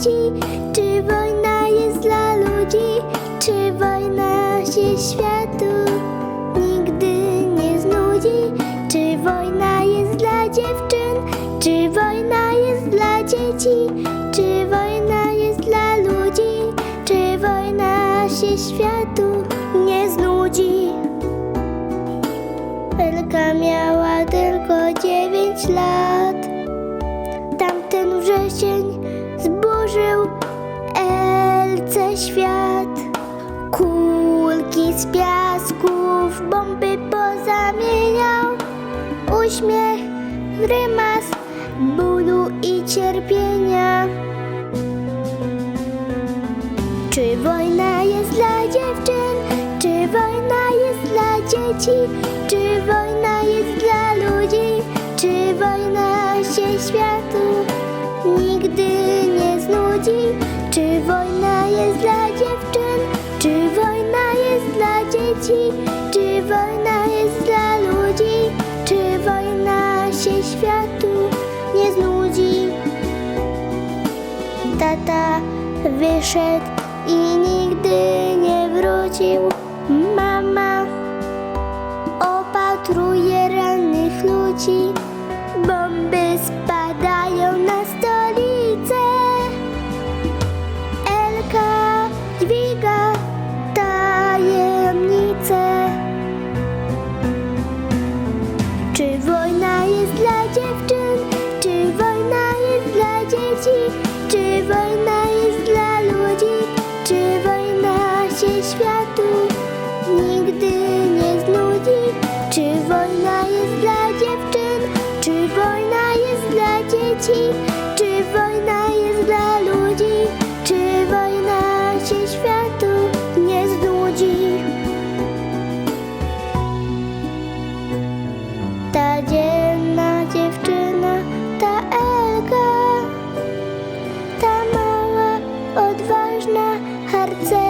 dzieci? Czy wojna jest dla ludzi? Czy wojna się światu nigdy nie znudzi? Czy wojna jest dla dziewczyn? Czy wojna jest dla dzieci? Czy wojna jest dla ludzi? Czy wojna się światu nie znudzi? Elka miała tylko dziewięć lat. Tamten wrzesień świat. Kulki z piasków bomby pozamieniał. Uśmiech, grymas, bólu i cierpienia. Czy wojna jest dla dziewczyn? Czy wojna jest dla dzieci? Czy wojna jest dla ludzi? Czy wojna się światu dzieci? Czy wojna jest dla ludzi? Czy wojna się światu nie znudzi? Tata wyszedł i nigdy nie wrócił. Mama opatruje rannych ludzi. Bomby spadają dzieci? Czy wojna jest dla ludzi? Czy wojna się światu nie znudzi? Ta dzielna dziewczyna, ta Elka, ta mała, odważna harcerka.